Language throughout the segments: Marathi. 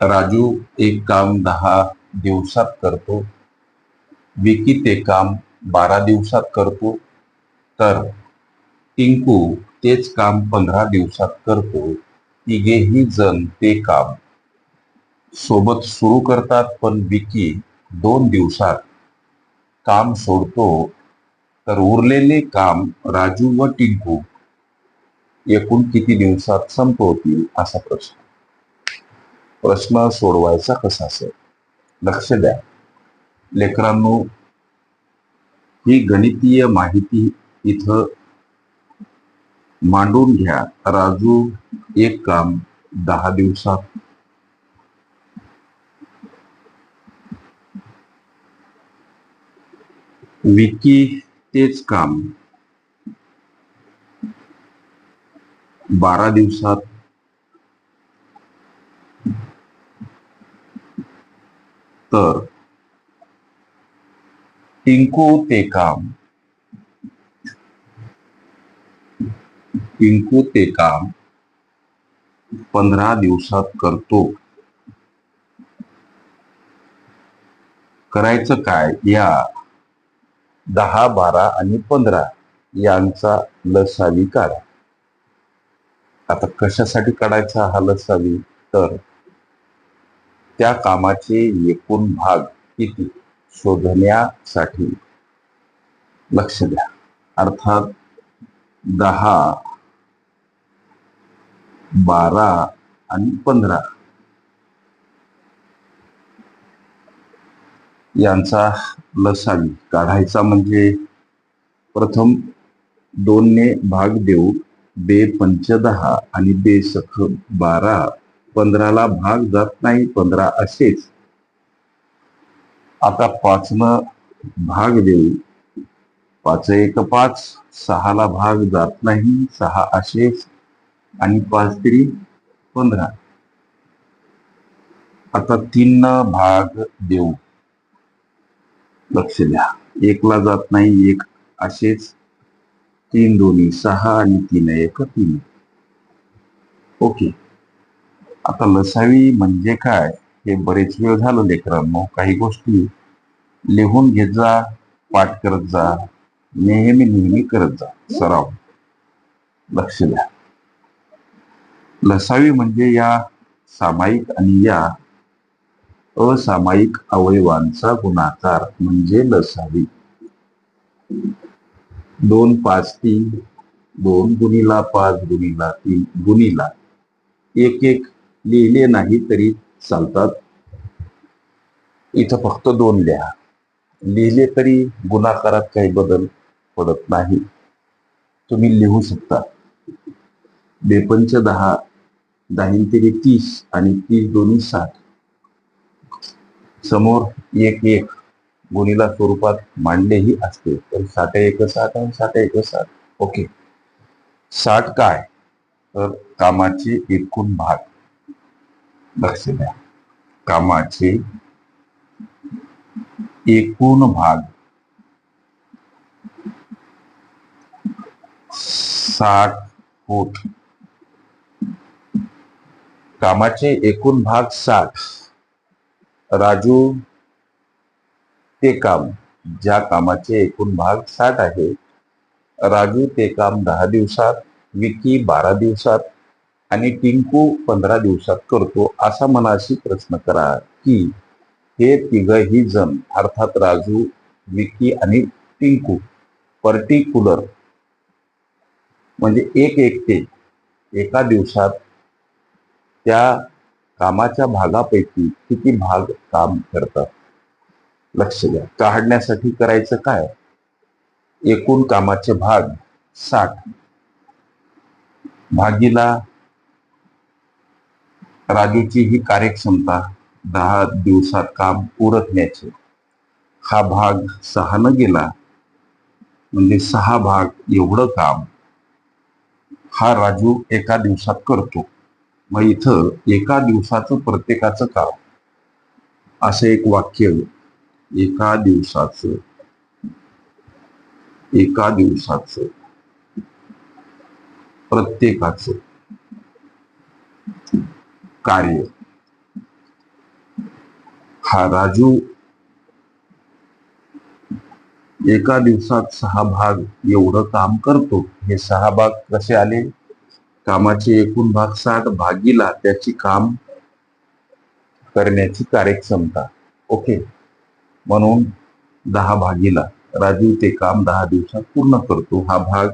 राजू एक काम दहा दिवसात करतो. विकी ते काम बारा दिवसात करतो. तर टिंकू तेच काम पंधरा दिवसात करतो. तिघेही जण ते काम सोबत सुरू करतात पण विकी दोन दिवसात काम सोडतो. तर उरलेले काम राजू व टिंकू एकूण किती दिवसात संपवतील असा प्रश्न. प्रश्न सोडवायचा कसा असेल? लक्ष द्या. लेकरांनो ही गणितीय माहिती इथं मांडून घ्या. राजू एक काम दहा दिवसात. विकी तेच काम. बारा दिवसात तर टिंकू ते काम. टिंकू ते काम पंधरा दिवसात करतो. करायचं काय? या दहा बारा आणि पंधरा यांचा लसावी काढा. आता कशासाठी काढायचा हा लसावी तर त्या कामाचे एकूण भाग किती? शोधण्यासाठी. लक्ष द्या. अर्थात दहा बारा आणि पंधरा. यांचा लसावी काढायचा म्हणजे प्रथम दोनने भाग देऊ बे पंच दहा आणि बे सख बारा. पंधराला भाग जात नाही पंधरा असेच. आता पाचनं भाग देऊ. पाच एक पाच सहाला भाग जात नाही सहा असेच. आणि पाच तरी पंधरा. आता तीन भाग देऊ. लक्ष द्या. एकला जात नाही एक असेच. तीन दोन्ही सहा आणि तीन एक तीन. ओके. आता लसावी म्हणजे काय? हे बरेच वेळ झालं लेकरांनो. काही गोष्टी लिहून घेत जा पाठ करत जा नेहमी नेहमी करत जा. सराव. लक्ष द्या. लसावी म्हणजे या सामायिक आणि या असामायिक अवयवांचा गुणाकार म्हणजे लसावी. दोन पाच तीन दोन गुणीला पाच गुणीला तीन गुणीला. एक एक लिहिले नाही तरी चालतात. इथं फक्त दोन लिहा. लिहिले तरी गुणाकारात काही बदल पडत नाही. तुम्ही लिहू शकता. बेपंच दहा दाहीन तरी तीस आणि तीस दोन्ही साठ. समोर एक एक गुणीला स्वरूपात मांडलेही असते. तर साठ एक साठ आणि साठ एक साठ. ओके. साठ काय? तर कामाचे एकूण भाग. लक्ष द्या कामाचे एकूण भाग। साठ फूट। कामाचे एकूण भाग, साठ। राजू, ते काम। ज्या कामाचे एकूण भाग साठ आहे, राजू ते काम दहा दिवसात, विकी बारा दिवसात आणि टिंकू पंधरा दिवसात करतो असा मनाशी प्रश्न करा की हे तिघही जण अर्थात राजू विकी आणि टिंकू पर्टिक्युलर म्हणजे एक एकटे एका दिवसात त्या कामाच्या भागापैकी किती भाग काम करतात? लक्ष द्या. काढण्यासाठी करायचं काय? एकूण कामाचे भाग साठ. भागीला राजूची ही कार्यक्षमता दहा दिवसात काम उरकण्याचे हा भाग सहानं गेला. म्हणजे सहा भाग एवढं काम हा राजू एका दिवसात करतो. मग इथं एका दिवसाचं प्रत्येकाचं काम. असं एक वाक्य एका दिवसाचं एका दिवसाचं प्रत्येकाचं. कार्य. हा राजू एका दिवसात सहा भाग एवढं काम करतो. हे सहा भाग कसे आले? कामाचे एकूण भाग साठ भागीला त्याची काम करण्याची कार्यक्षमता. ओके. म्हणून दहा भागीला. राजू ते काम दहा दिवसात पूर्ण करतो. हा भाग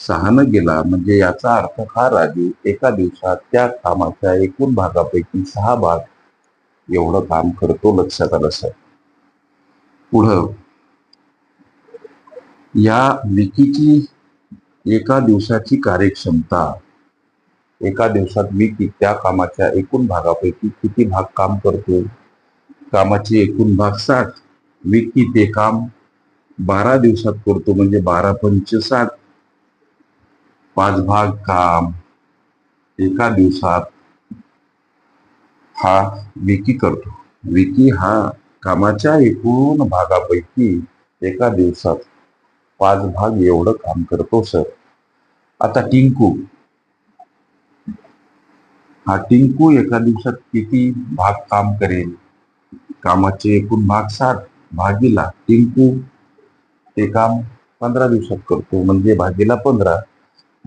सहानं गेला म्हणजे याचा अर्थ हा राजू एका दिवसात त्या कामाच्या एकूण भागापैकी सहा भाग एवढं काम करतो लक्षात आलं सर. पुढं या विकीची एका दिवसाची कार्यक्षमता एका दिवसात विकी त्या कामाच्या एकूण भागापैकी किती भाग काम करतो? कामाचे एकूण भाग साठ विकी ते काम बारा दिवसात करतो म्हणजे बारा पंच साठ पाच भाग काम एका दिवसात हा विकी करतो. विकी हा कामाच्या एकूण भागापैकी एका दिवसात पाच भाग एवढं काम करतो सर. आता टिंकू. हा टिंकू एका दिवसात किती भाग काम करेल? कामाचे एकूण भाग साठ भागीला टिंकू ते काम पंधरा दिवसात करतो म्हणजे भागीला पंधरा.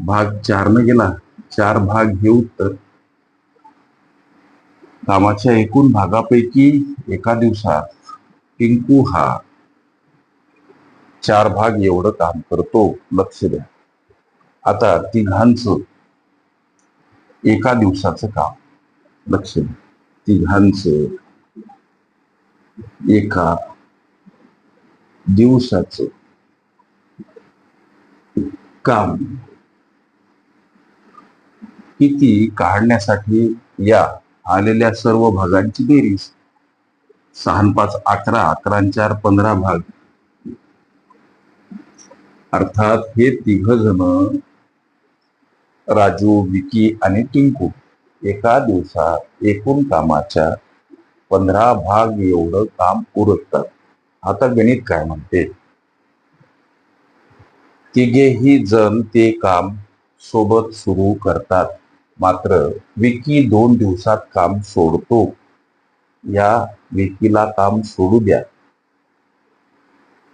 भाग चारनं गेला चार भाग हे उत्तर. कामाच्या एकूण भागापैकी एका दिवसात टिंकू हा चार भाग एवढं काम करतो लक्ष द्या. आता तिघांचं एका दिवसाचं काम लक्ष द्या. तिघांचं एका दिवसाचं काम किती काढण्यासाठी या आलेल्या सर्व भागांची बेरीज? सहा पाच अकरा अकरा चार पंधरा भाग. अर्थात हे तिघ जण राजू विकी आणि टिंकू एका दिवसात एकूण कामाच्या पंधरा भाग एवढं काम उरकतात. आता गणित काय म्हणते? तिघेही जण ते काम सोबत सुरू करतात. मात्र विकी दोन दिवसात काम सोडतो. या विकीला काम सोडू द्या.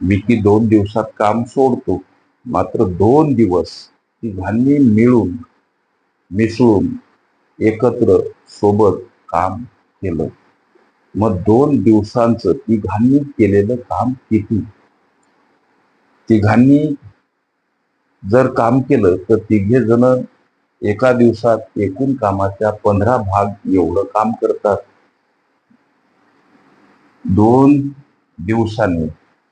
विकी दोन दिवसात काम सोडतो. मात्र दोन दिवस तिघांनी मिळून मिसळून एकत्र सोबत काम केलं. मग दोन दिवसांचं तिघांनी केलेलं काम किती? तिघांनी जर काम केलं तर तिघे जण एका दिवसात एकूण कामाच्या पंधरा भाग एवढं काम करतात. दोन दिवसांनी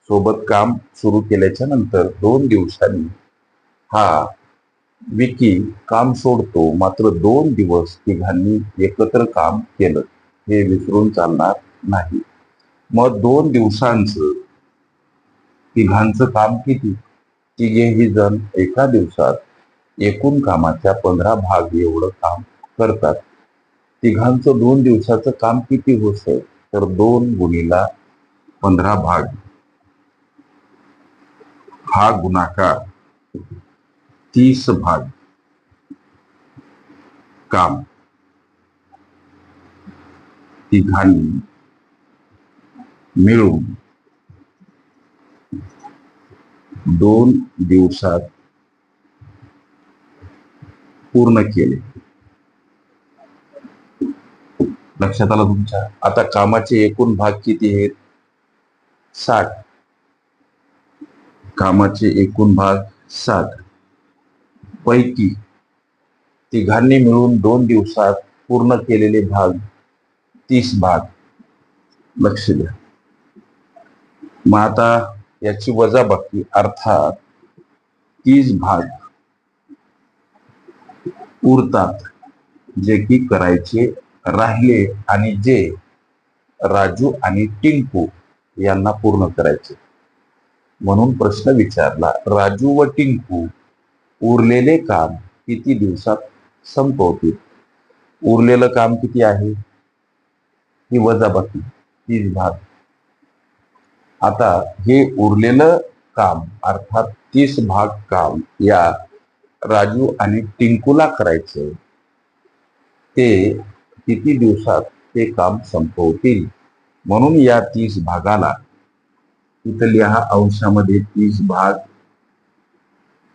सोबत काम सुरू केल्याच्यानंतर दोन दिवसांनी हा विकी काम सोडतो. मात्र दोन दिवस तिघांनी एकत्र काम केलं. हे विसरून चालणार नाही. मग दोन दिवसांचं तिघांचं काम किती? तिघेही जण एका दिवसात एकूण कामाच्या पंधरा भाग एवढं काम करतात. तिघांचं दोन दिवसाचं काम किती होत तर दोन गुणीला पंधरा भाग. हा गुणाकार तीस भाग काम. तिघांनी मिळून दोन दिवसात पूर्ण केले. लक्षात आलं तुमच्या? आता कामाचे एकूण भाग किती आहेत? साठ. कामाचे एकूण भाग साठ. पैकी तिघांनी मिळून दोन दिवसात पूर्ण केलेले भाग तीस भाग. लक्ष द्या. मग आता याची वजाबाकी अर्थात तीस भाग. उरतात जे की करायचे राहिले आणि जे राजू आणि टिंकू यांना पूर्ण करायचे. म्हणून प्रश्न विचारला राजू व टिंकू उरलेले काम किती दिवसात संपवतील? उरलेलं काम किती आहे? ही वजाबाकी तीस भाग. आता हे उरलेलं काम अर्थात तीस भाग काम या राजू आणि टिंकूला करायचं. ते किती दिवसात ते काम संपवतील? म्हणून या तीस भागाला इथं लिहा अंशामध्ये तीस भाग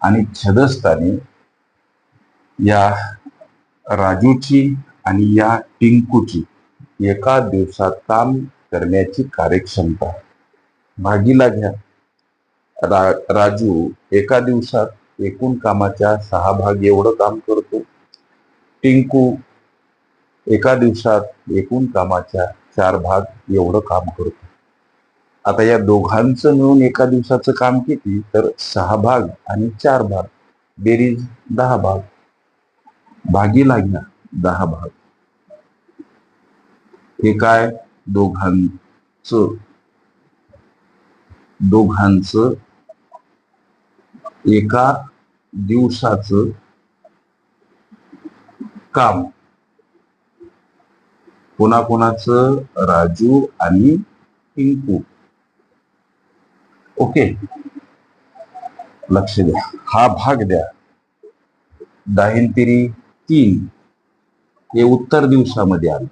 आणि छदस्थानी या राजूची आणि या टिंकूची एका दिवसात काम करण्याची कार्यक्षमता. भागीला घ्या. रा, राजू एका दिवसात एकूण कामाच्या सहा भाग एवढं काम करतो. टिंकू एका दिवसात एकूण कामाच्या चार भाग एवढं काम करतो. आता या दोघांचं मिळून एका दिवसाचं काम किती? तर सहा भाग आणि चार भाग. बेरीज दहा भाग. भागी लागला दहा भाग. हे काय? दोघांचं. दोघांचं एका दिवसाचं काम. कोणाकोणाचं? राजू आणि टिंकू ओके. लक्ष द्या. हा भाग द्या. दाहिंतिरी तीन. हे उत्तर दिवसामध्ये आलं.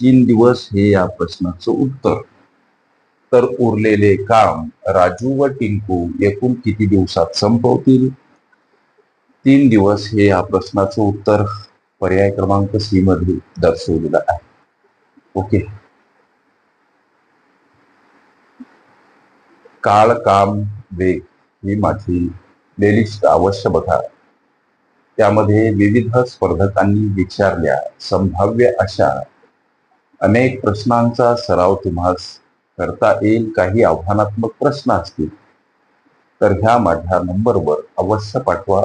तीन दिवस हे या प्रश्नाचं उत्तर. तर उरलेले काम राजू व टिंकू एकूण किती दिवसात संपवतील? तीन दिवस हे या प्रश्नाचं उत्तर पर्याय क्रमांक सी मध्ये दर्शवलेलं आहे. ओके. काळ काम वेग ही माझी प्लेलिस्ट अवश्य बघा. त्यामध्ये विविध स्पर्धकांनी विचारल्या संभाव्य अशा अनेक प्रश्नांचा सराव तुम्हास करता येईल? काही आव्हानात्मक प्रश्न असतील? तर ह्या माझ्या नंबरवर अवश्य पाठवा.